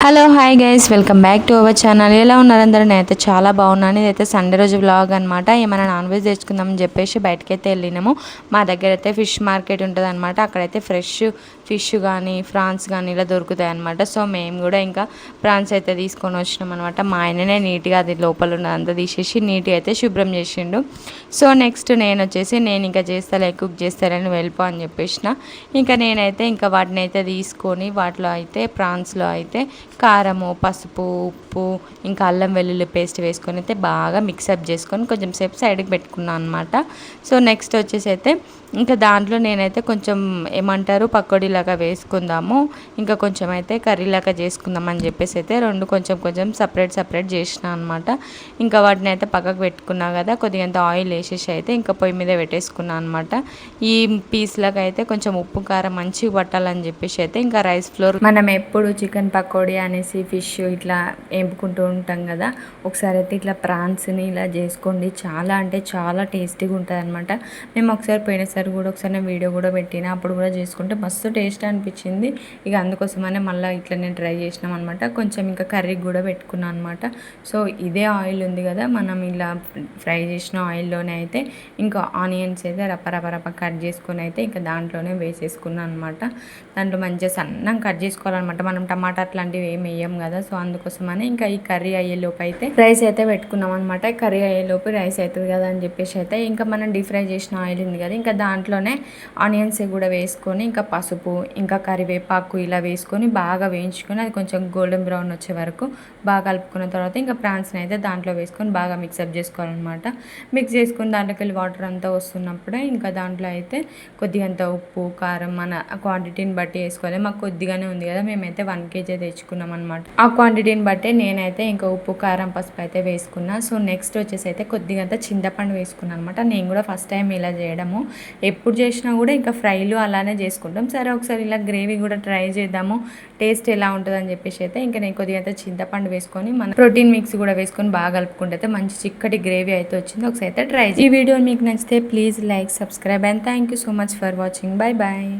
Hello hi guys welcome back to our channel ఎలా ఉన్నారు అందరూ? నేనైతే చాలా బాగున్నాను. ఇదైతే సండే రోజు వ్లాగ్ అనమాట ఏమైనా నాన్ వెజ్ తెచ్చుకుందామని చెప్పేసి బయటకైతే వెళ్ళినాము. మా దగ్గర అయితే ఫిష్ మార్కెట్ ఉంటుంది అనమాట అక్కడైతే ఫ్రెష్ ఫిష్ కానీ ఫ్రాన్స్ కానీ ఇలా దొరుకుతాయి అనమాట సో మేము కూడా ఇంకా ప్రాన్స్ అయితే తీసుకొని వచ్చినాం అనమాట మా ఆయననే నీట్గా అది లోపల ఉన్నదంతా తీసేసి నీట్గా అయితే శుభ్రం చేసిండు. సో నెక్స్ట్ నేను వచ్చేసి నేను ఇంకా చేస్తాలే కుక్ చేస్తారని వెళ్ళిపో అని చెప్పేసిన. ఇంకా నేనైతే ఇంకా వాటిని అయితే తీసుకొని వాటిలో అయితే ప్రాన్స్లో అయితే కారము పసుపు ఉప్పు ఇంకా అల్లం వెల్లుల్లి పేస్ట్ వేసుకొని అయితే బాగా మిక్సప్ చేసుకొని కొంచెం సేపు సైడ్కి పెట్టుకున్నాను అనమాట సో నెక్స్ట్ వచ్చేసి అయితే ఇంకా దాంట్లో నేనైతే కొంచెం ఏమంటారు పకోడీలాగా వేసుకుందాము. ఇంకా కొంచెం అయితే కర్రీలాగా చేసుకుందాం అని చెప్పేసి అయితే రెండు కొంచెం కొంచెం సపరేట్ సపరేట్ చేసిన అనమాట ఇంకా వాటిని అయితే పక్కకు పెట్టుకున్నా కదా కొద్దిగా ఆయిల్ వేసేసి అయితే ఇంకా పొయ్యి మీద పెట్టేసుకున్నాను అనమాట ఈ పీస్లకు అయితే కొంచెం ఉప్పు కారం మంచిగా పట్టాలని చెప్పేసి అయితే ఇంకా రైస్ ఫ్లోర్ మనం ఎప్పుడు చికెన్ పకోడీ అనేసి ఫిష్ ఇట్లా ఎంపుకుంటూ ఉంటాం కదా. ఒకసారి అయితే ఇట్లా ప్రాన్స్ని ఇలా చేసుకోండి. చాలా అంటే చాలా టేస్టీగా ఉంటుంది అనమాట మేము ఒకసారి పోయినసారి కూడా ఒకసారి నేను వీడియో కూడా పెట్టిన అప్పుడు కూడా చేసుకుంటే మస్తు టేస్ట్ అనిపించింది. ఇక అందుకోసమనే మళ్ళీ ఇట్లా నేను ట్రై చేసినాం అనమాట కొంచెం ఇంకా కర్రీకి కూడా పెట్టుకున్నాను అనమాట సో ఇదే ఆయిల్ ఉంది కదా మనం ఇలా ఫ్రై చేసిన ఆయిల్లోనే అయితే ఇంకా ఆనియన్స్ అయితే రప్ప రప్ప కట్ చేసుకొని అయితే ఇంకా దాంట్లోనే వేసేసుకున్నాను అనమాట దాంట్లో మంచిగా సన్నం కట్ చేసుకోవాలన్నమాట. మనం టమాటా అట్లాంటివి ఏం వేయం కదా సో అందుకోసమని ఇంకా ఈ కర్రీ అయ్యేలోపు అయితే రైస్ అయితే పెట్టుకున్నాం అనమాట కర్రీ అయ్యేలోపు రైస్ అవుతుంది కదా అని చెప్పేసి అయితే ఇంకా మనం డీప్ ఫ్రై చేసిన ఆయిల్ ఉంది కదా ఇంకా దాంట్లోనే ఆనియన్స్ కూడా వేసుకొని ఇంకా పసుపు ఇంకా కరివేపాకు ఇలా వేసుకొని బాగా వేయించుకొని అది కొంచెం గోల్డెన్ బ్రౌన్ వచ్చే వరకు బాగా కలుపుకున్న తర్వాత ఇంకా ప్రాన్స్ని అయితే దాంట్లో వేసుకొని బాగా మిక్సప్ చేసుకోవాలన్నమాట. మిక్స్ చేసుకుని దాంట్లోకి వెళ్ళి వాటర్ అంతా వస్తున్నప్పుడే ఇంకా దాంట్లో అయితే కొద్దిగంత ఉప్పు కారం మన క్వాంటిటీని బట్టి వేసుకోవాలి. మాకు కొద్దిగానే ఉంది కదా మేమైతే వన్ కేజీ తెచ్చుకున్నాం. అనమాట ఆ క్వాంటిటీని బట్టే నేనైతే ఇంకా ఉప్పు కారం పసుపు అయితే వేసుకున్నా. సో నెక్స్ట్ వచ్చేసి అయితే కొద్దిగా చింతపండు వేసుకున్నాను అనమాట నేను కూడా ఫస్ట్ టైం ఇలా చేయడము. ఎప్పుడు చేసినా కూడా ఇంకా ఫ్రైలు అలానే చేసుకుంటాం. సరే ఒకసారి ఇలా గ్రేవీ కూడా ట్రై చేద్దాము. టేస్ట్ ఎలా ఉంటుందని చెప్పేసి అయితే ఇంకా నేను కొద్దిగా చింతపండు వేసుకొని మన ప్రోటీన్ మిక్స్ కూడా వేసుకొని బాగా కలుపుకుంటే మంచి చిక్కటి గ్రేవీ అయితే వచ్చింది. ఒకసారి అయితే ట్రై ఈ వీడియో మీకు నచ్చితే please like subscribe and thank you so much for watching bye bye